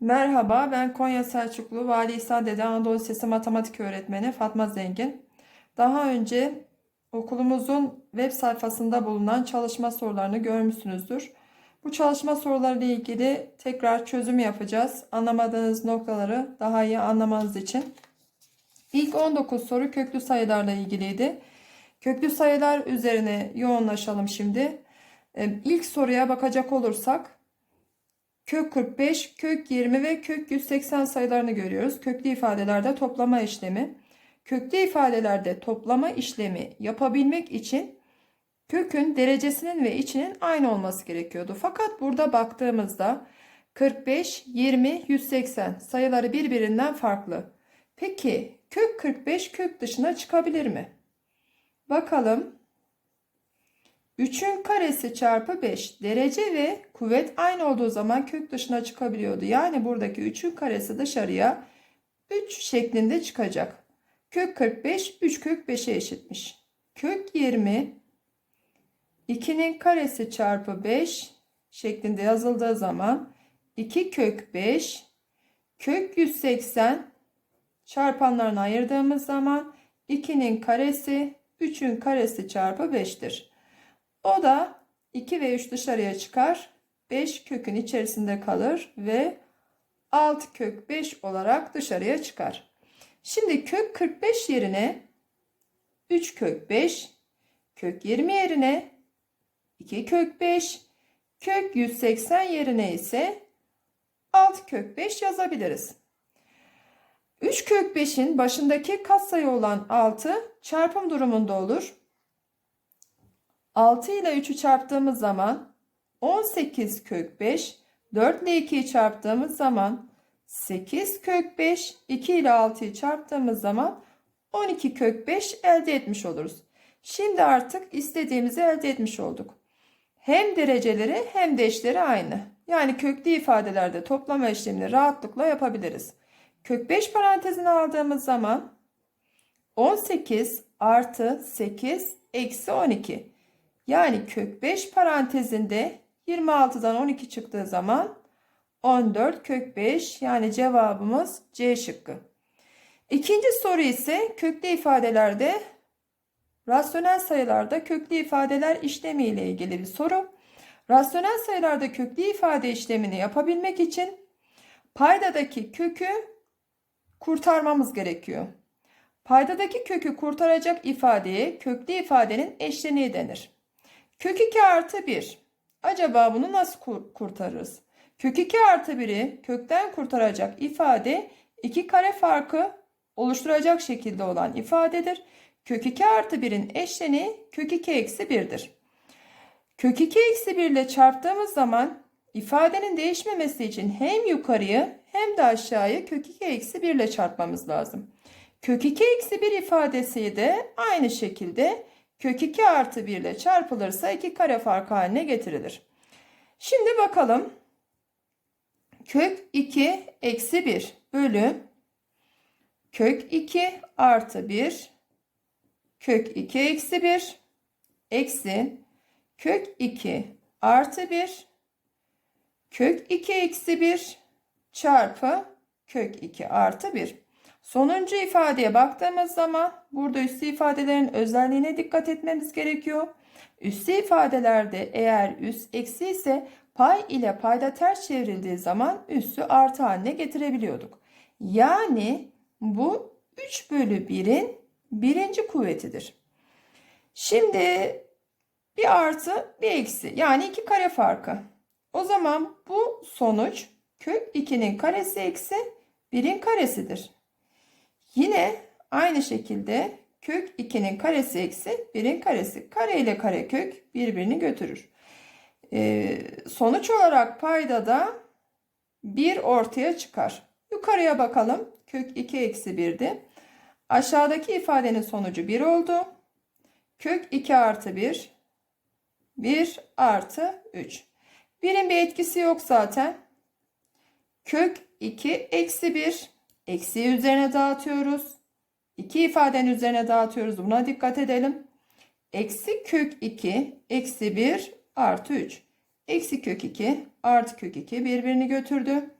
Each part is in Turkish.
Merhaba, ben Konya Selçuklu Vali İsa Dede Anadolu Lisesi Matematik Öğretmeni Fatma Zengin. Daha önce okulumuzun web sayfasında bulunan çalışma sorularını görmüşsünüzdür. Bu çalışma soruları ile ilgili tekrar çözüm yapacağız. Anlamadığınız noktaları daha iyi anlamanız için. İlk 19 soru köklü sayılarla ilgiliydi. Köklü sayılar üzerine yoğunlaşalım şimdi. Ee, İlk soruya bakacak olursak Kök 45, kök 20 ve kök 180 sayılarını görüyoruz. Köklü ifadelerde toplama işlemi. Köklü ifadelerde toplama işlemi yapabilmek için kökün derecesinin ve içinin aynı olması gerekiyordu. Fakat burada baktığımızda 45, 20, 180 sayıları birbirinden farklı. Peki kök 45 kök dışına çıkabilir mi? Bakalım 3'ün karesi çarpı 5 derece ve kuvvet aynı olduğu zaman kök dışına çıkabiliyordu. Yani buradaki 3'ün karesi dışarıya 3 şeklinde çıkacak. Kök 45 3 kök 5'e eşitmiş. Kök 20 2'nin karesi çarpı 5 şeklinde yazıldığı zaman 2 kök 5 kök 180 çarpanlarını ayırdığımız zaman 2'nin karesi 3'ün karesi çarpı 5'tir. O da 2 ve 3 dışarıya çıkar. 5 kökün içerisinde kalır ve 6 kök 5 olarak dışarıya çıkar. Şimdi kök 45 yerine 3 kök 5, kök 20 yerine 2 kök 5, kök 180 yerine ise 6 kök 5 yazabiliriz. 3 kök 5'in başındaki katsayı olan 6 çarpım durumunda olur. 6 ile 3'ü çarptığımız zaman 18 kök 5, 4 ile 2'yi çarptığımız zaman 8 kök 5, 2 ile 6'yı çarptığımız zaman 12 kök 5 elde etmiş oluruz. Şimdi artık istediğimizi elde etmiş olduk. Hem dereceleri hem de eşleri aynı. Yani köklü ifadelerde toplama işlemini rahatlıkla yapabiliriz. Kök 5 parantezine aldığımız zaman 18 artı 8 eksi 12. Yani kök 5 parantezinde 26'dan 12 çıktığı zaman 14 kök 5 yani cevabımız C şıkkı. İkinci soru ise köklü ifadelerde rasyonel sayılarda köklü ifadeler işlemi ile ilgili bir soru. Rasyonel sayılarda köklü ifade işlemini yapabilmek için paydadaki kökü kurtarmamız gerekiyor. Paydadaki kökü kurtaracak ifadeye köklü ifadenin eşleniği denir. Kök 2 artı 1. Acaba bunu nasıl kurtarırız? Kök 2 artı 1'i kökten kurtaracak ifade 2 kare farkı oluşturacak şekilde olan ifadedir. Kök 2 artı 1'in eşleni kök 2 eksi 1'dir. Kök 2 eksi 1 ile çarptığımız zaman ifadenin değişmemesi için hem yukarıyı hem de aşağıyı kök 2 eksi 1 ile çarpmamız lazım. Kök 2 eksi 1 ifadesi de aynı şekilde kök 2 artı 1 ile çarpılırsa 2 kare fark haline getirilir. Şimdi bakalım. Kök 2 eksi 1 bölü kök 2 artı 1 kök 2 eksi 1 eksi kök 2 artı 1 kök 2 eksi 1 çarpı kök 2 artı 1. Sonuncu ifadeye baktığımız zaman burada üstü ifadelerin özelliğine dikkat etmemiz gerekiyor. Üstü ifadelerde eğer üst eksi ise pay ile payda ters çevrildiği zaman üssü artı haline getirebiliyorduk. Yani bu 3 bölü 1'in birinci kuvvetidir. Şimdi bir artı bir eksi yani iki kare farkı. O zaman bu sonuç kök 2'nin karesi eksi 1'in karesidir. Yine aynı şekilde kök 2'nin karesi eksi 1'in karesi. Kare ile kare kök birbirini götürür. Ee, sonuç olarak payda da 1 ortaya çıkar. Yukarıya bakalım. Kök 2 eksi 1'di. Aşağıdaki ifadenin sonucu 1 oldu. Kök 2 artı 1. 1 artı 3. 1'in bir etkisi yok zaten. Kök 2 eksi 1 Eksiği üzerine dağıtıyoruz. İki ifadenin üzerine dağıtıyoruz. Buna dikkat edelim. Eksi kök 2 eksi 1 artı 3. Eksi kök 2 artı kök 2 birbirini götürdü.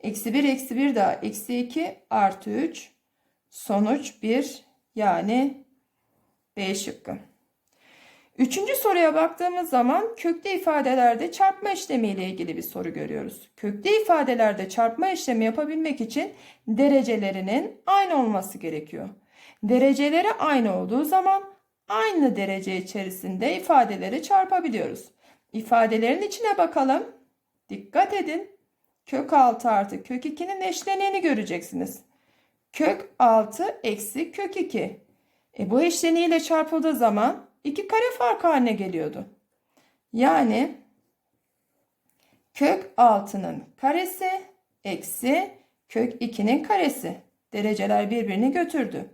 Eksi 1 eksi 1 daha eksi 2 artı 3. Sonuç 1 yani B şıkkı. Üçüncü soruya baktığımız zaman köklü ifadelerde çarpma işlemi ile ilgili bir soru görüyoruz. Köklü ifadelerde çarpma işlemi yapabilmek için derecelerinin aynı olması gerekiyor. Dereceleri aynı olduğu zaman aynı derece içerisinde ifadeleri çarpabiliyoruz. İfadelerin içine bakalım. Dikkat edin. Kök 6 artı kök 2'nin eşleniğini göreceksiniz. Kök 6 eksi kök 2. E bu eşleniğiyle çarpıldığı zaman 2 kare fark haline geliyordu. Yani kök 6'nın karesi eksi kök 2'nin karesi. Dereceler birbirini götürdü.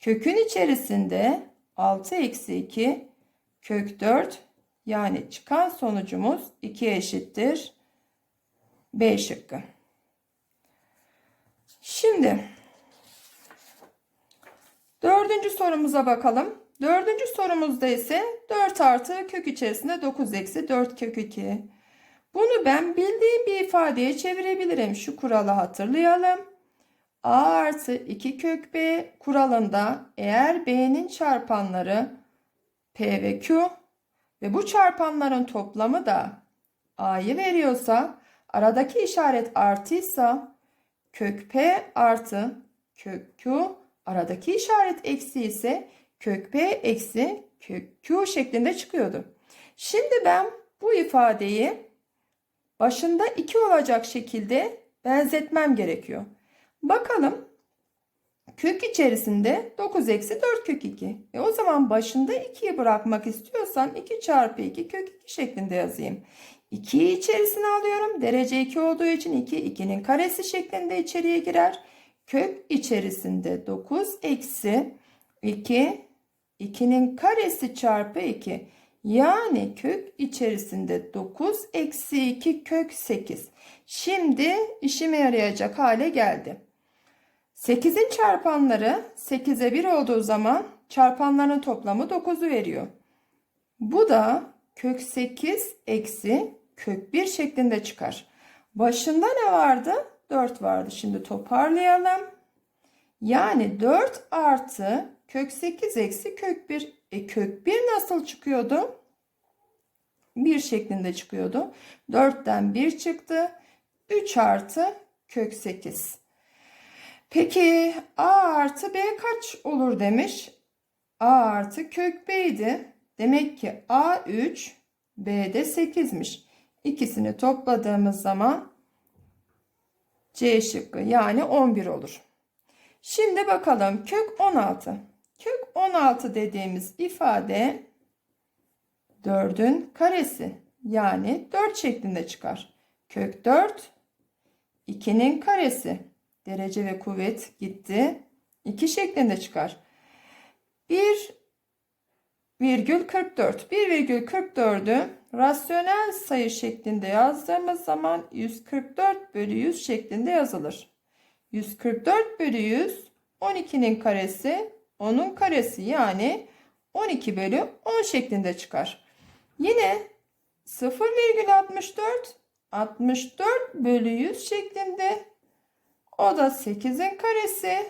Kökün içerisinde 6 eksi 2 kök 4 yani çıkan sonucumuz 2 eşittir. B şıkkı. Şimdi dördüncü sorumuza bakalım. Dördüncü sorumuzda ise 4 artı kök içerisinde 9 eksi 4 kök 2. Bunu ben bildiğim bir ifadeye çevirebilirim. Şu kuralı hatırlayalım. A artı 2 kök B kuralında eğer B'nin çarpanları P ve Q ve bu çarpanların toplamı da A'yı veriyorsa aradaki işaret artıysa kök P artı kök Q aradaki işaret eksi ise kök P eksi kök Q şeklinde çıkıyordu. Şimdi ben bu ifadeyi başında 2 olacak şekilde benzetmem gerekiyor. Bakalım kök içerisinde 9 eksi 4 kök 2. E o zaman başında 2'yi bırakmak istiyorsam 2 çarpı 2 kök 2 şeklinde yazayım. 2'yi içerisine alıyorum. Derece 2 olduğu için 2 2'nin karesi şeklinde içeriye girer. Kök içerisinde 9 eksi 2 2'nin karesi çarpı 2. Yani kök içerisinde 9 eksi 2 kök 8. Şimdi işime yarayacak hale geldi. 8'in çarpanları 8'e 1 olduğu zaman çarpanların toplamı 9'u veriyor. Bu da kök 8 eksi kök 1 şeklinde çıkar. Başında ne vardı? 4 vardı. Şimdi toparlayalım. Yani 4 artı kök 8 eksi kök 1. E kök 1 nasıl çıkıyordu? 1 şeklinde çıkıyordu. 4'ten 1 çıktı. 3 artı kök 8. Peki A artı B kaç olur demiş. A artı kök B idi. Demek ki A 3, B de 8'miş. İkisini topladığımız zaman C şıkkı yani 11 olur. Şimdi bakalım kök 16. Kök 16 dediğimiz ifade 4'ün karesi yani 4 şeklinde çıkar. Kök 4 2'nin karesi derece ve kuvvet gitti. 2 şeklinde çıkar. 1 virgül 44. 1 virgül 44'ü rasyonel sayı şeklinde yazdığımız zaman 144 bölü 100 şeklinde yazılır. 144 bölü 100 12'nin karesi 10'un karesi yani 12 bölü 10 şeklinde çıkar. Yine 0,64 64 bölü 100 şeklinde o da 8'in karesi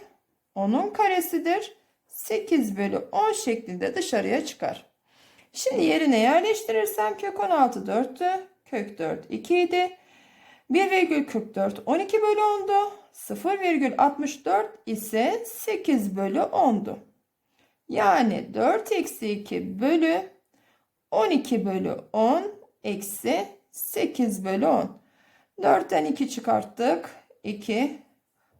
10'un karesidir. 8 bölü 10 şeklinde dışarıya çıkar. Şimdi yerine yerleştirirsem kök 16 4'tü. Kök 4 2 idi. 1,44 12 bölü 10'du. 0,64 ise 8 bölü 10'du. Yani 4 eksi 2 bölü 12 bölü 10 eksi 8 bölü 10. 4'ten 2 çıkarttık. 2.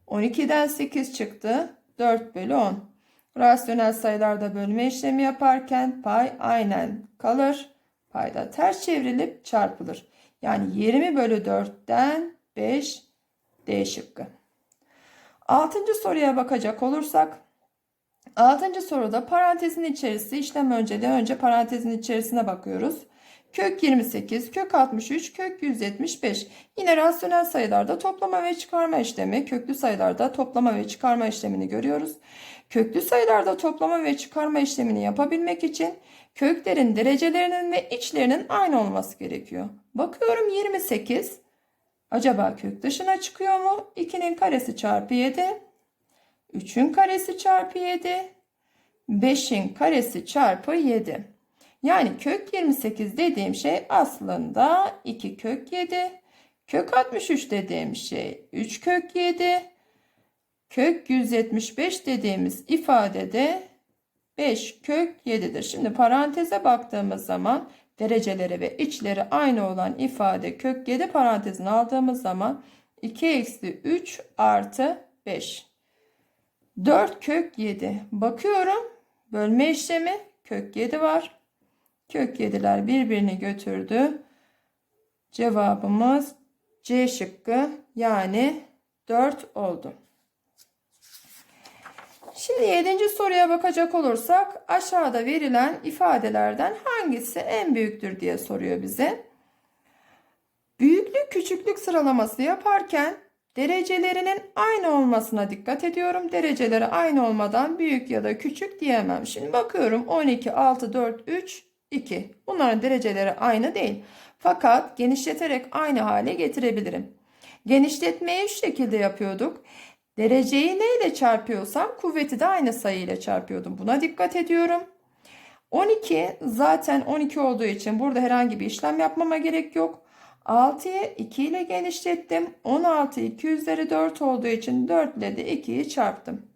12'den 8 çıktı. 4 bölü 10. Rasyonel sayılarda bölme işlemi yaparken pay aynen kalır. Payda ters çevrilip çarpılır. Yani 20 bölü 4'ten 5 D şıkkı. Altıncı soruya bakacak olursak Altıncı soruda parantezin içerisi işlem önceliği önce parantezin içerisine bakıyoruz. Kök 28, kök 63, kök 175. Yine rasyonel sayılarda toplama ve çıkarma işlemi, köklü sayılarda toplama ve çıkarma işlemini görüyoruz. Köklü sayılarda toplama ve çıkarma işlemini yapabilmek için köklerin derecelerinin ve içlerinin aynı olması gerekiyor. Bakıyorum 28. Acaba kök dışına çıkıyor mu? 2'nin karesi çarpı 7. 3'ün karesi çarpı 7. 5'in karesi çarpı 7. Yani kök 28 dediğim şey aslında 2 kök 7. Kök 63 dediğim şey 3 kök 7. Kök 175 dediğimiz ifadede 5 kök 7'dir. Şimdi paranteze baktığımız zaman dereceleri ve içleri aynı olan ifade kök 7 parantezine aldığımız zaman 2 eksi 3 artı 5. 4 kök 7. Bakıyorum bölme işlemi kök 7 var. Kök 7'ler birbirini götürdü. Cevabımız C şıkkı yani 4 oldu. Şimdi yedinci soruya bakacak olursak aşağıda verilen ifadelerden hangisi en büyüktür diye soruyor bize. Büyüklük küçüklük sıralaması yaparken derecelerinin aynı olmasına dikkat ediyorum. Dereceleri aynı olmadan büyük ya da küçük diyemem. Şimdi bakıyorum 12, 6, 4, 3, 2. Bunların dereceleri aynı değil. Fakat genişleterek aynı hale getirebilirim. Genişletmeyi şu şekilde yapıyorduk. Dereceyi neyle çarpıyorsam kuvveti de aynı sayıyla çarpıyordum. Buna dikkat ediyorum. 12 zaten 12 olduğu için burada herhangi bir işlem yapmama gerek yok. 6'yı 2 ile genişlettim. 16 2 üzeri 4 olduğu için 4 ile de 2'yi çarptım.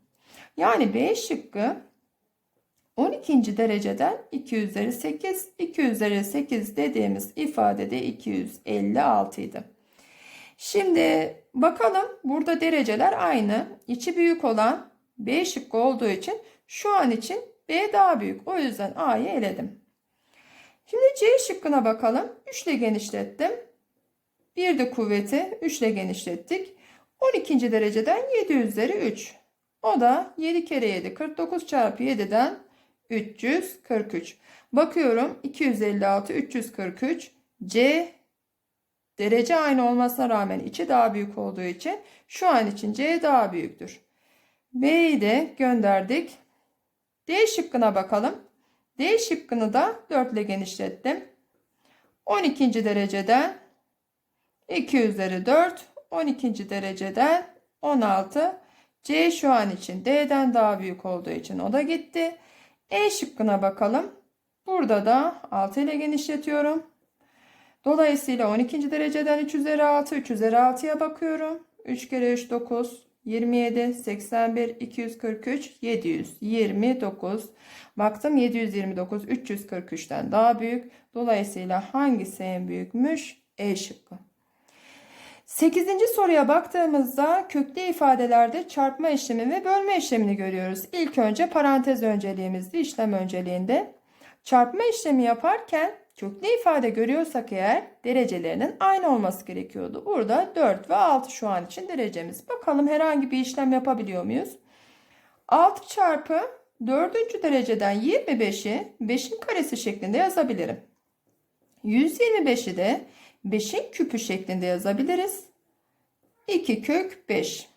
Yani B şıkkı 12. dereceden 2 üzeri 8, 2 üzeri 8 dediğimiz ifadede 256 idi. Şimdi bakalım burada dereceler aynı. İçi büyük olan B şıkkı olduğu için şu an için B daha büyük. O yüzden A'yı eledim. Şimdi C şıkkına bakalım. 3 ile genişlettim. Bir de kuvveti 3 ile genişlettik. 12. dereceden 7 üzeri 3. O da 7 kere 7 49 çarpı 7'den 343. Bakıyorum 256 343 C derece aynı olmasına rağmen içi daha büyük olduğu için şu an için C daha büyüktür. B'yi de gönderdik. D şıkkına bakalım. D şıkkını da 4 ile genişlettim. 12. dereceden 2 üzeri 4 12. dereceden 16 C şu an için D'den daha büyük olduğu için o da gitti. E şıkkına bakalım. Burada da 6 ile genişletiyorum. Dolayısıyla 12. dereceden 3 üzeri 6, 3 üzeri 6'ya bakıyorum. 3 kere 3 9, 27, 81, 243, 729. Baktım 729, 343'ten daha büyük. Dolayısıyla hangisi en büyükmüş? E şıkkı. 8. soruya baktığımızda köklü ifadelerde çarpma işlemi ve bölme işlemini görüyoruz. İlk önce parantez önceliğimizde işlem önceliğinde. Çarpma işlemi yaparken köklü ifade görüyorsak eğer derecelerinin aynı olması gerekiyordu. Burada 4 ve 6 şu an için derecemiz. Bakalım herhangi bir işlem yapabiliyor muyuz? 6 çarpı 4. dereceden 25'i 5'in karesi şeklinde yazabilirim. 125'i de 5'in küpü şeklinde yazabiliriz. 2 kök 5.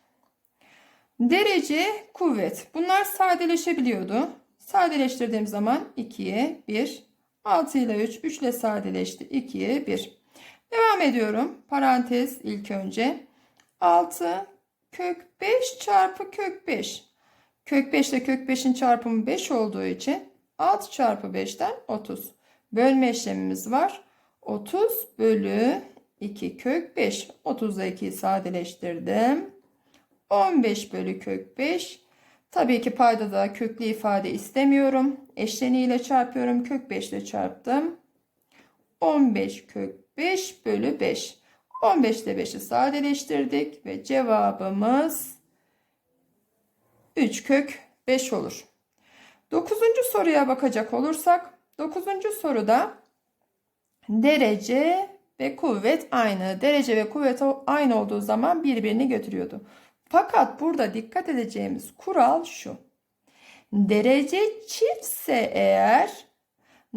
Derece, kuvvet. Bunlar sadeleşebiliyordu. Sadeleştirdiğim zaman 2'ye 1. 6 ile 3, 3 ile sadeleşti. 2'ye 1. Devam ediyorum. Parantez ilk önce. 6 kök 5 çarpı kök 5. Kök 5 ile kök 5'in çarpımı 5 olduğu için 6 çarpı 5'ten 30. Bölme işlemimiz var. 30 bölü 2 kök 5. 30'da 2'yi sadeleştirdim. 15 bölü kök 5. Tabii ki payda da köklü ifade istemiyorum. Eşleniğiyle çarpıyorum. Kök 5 ile çarptım. 15 kök 5 bölü 5. 15 ile 5'i sadeleştirdik ve cevabımız 3 kök 5 olur. 9. soruya bakacak olursak 9. soruda derece ve kuvvet aynı. Derece ve kuvvet aynı olduğu zaman birbirini götürüyordu. Fakat burada dikkat edeceğimiz kural şu. Derece çiftse eğer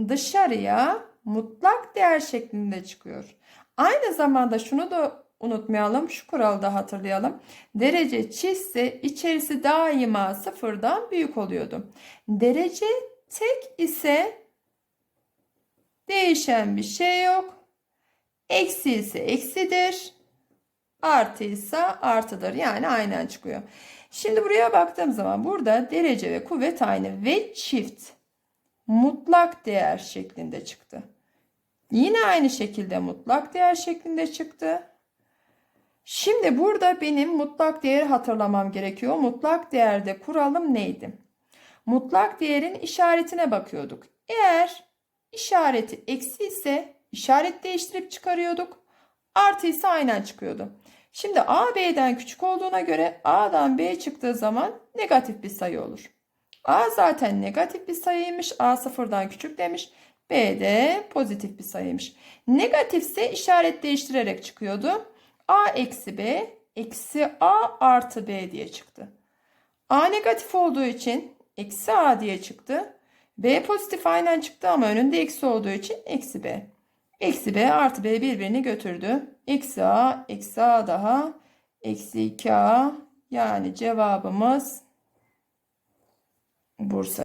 dışarıya mutlak değer şeklinde çıkıyor. Aynı zamanda şunu da unutmayalım. Şu kuralı da hatırlayalım. Derece çiftse içerisi daima sıfırdan büyük oluyordu. Derece tek ise değişen bir şey yok. Eksi ise eksidir. Artıysa artıdır. Yani aynen çıkıyor. Şimdi buraya baktığım zaman burada derece ve kuvvet aynı ve çift mutlak değer şeklinde çıktı. Yine aynı şekilde mutlak değer şeklinde çıktı. Şimdi burada benim mutlak değeri hatırlamam gerekiyor. Mutlak değerde kuralım neydi? Mutlak değerin işaretine bakıyorduk. Eğer işareti eksi ise işaret değiştirip çıkarıyorduk. Artı ise aynen çıkıyordu. Şimdi A B'den küçük olduğuna göre A'dan B çıktığı zaman negatif bir sayı olur. A zaten negatif bir sayıymış. A sıfırdan küçük demiş. B de pozitif bir sayıymış. Negatifse işaret değiştirerek çıkıyordu. A eksi B eksi A artı B diye çıktı. A negatif olduğu için eksi A diye çıktı. B pozitif aynen çıktı ama önünde eksi olduğu için eksi B. Eksi B artı B birbirini götürdü. Eksi A eksi A daha eksi 2A yani cevabımız Bursa.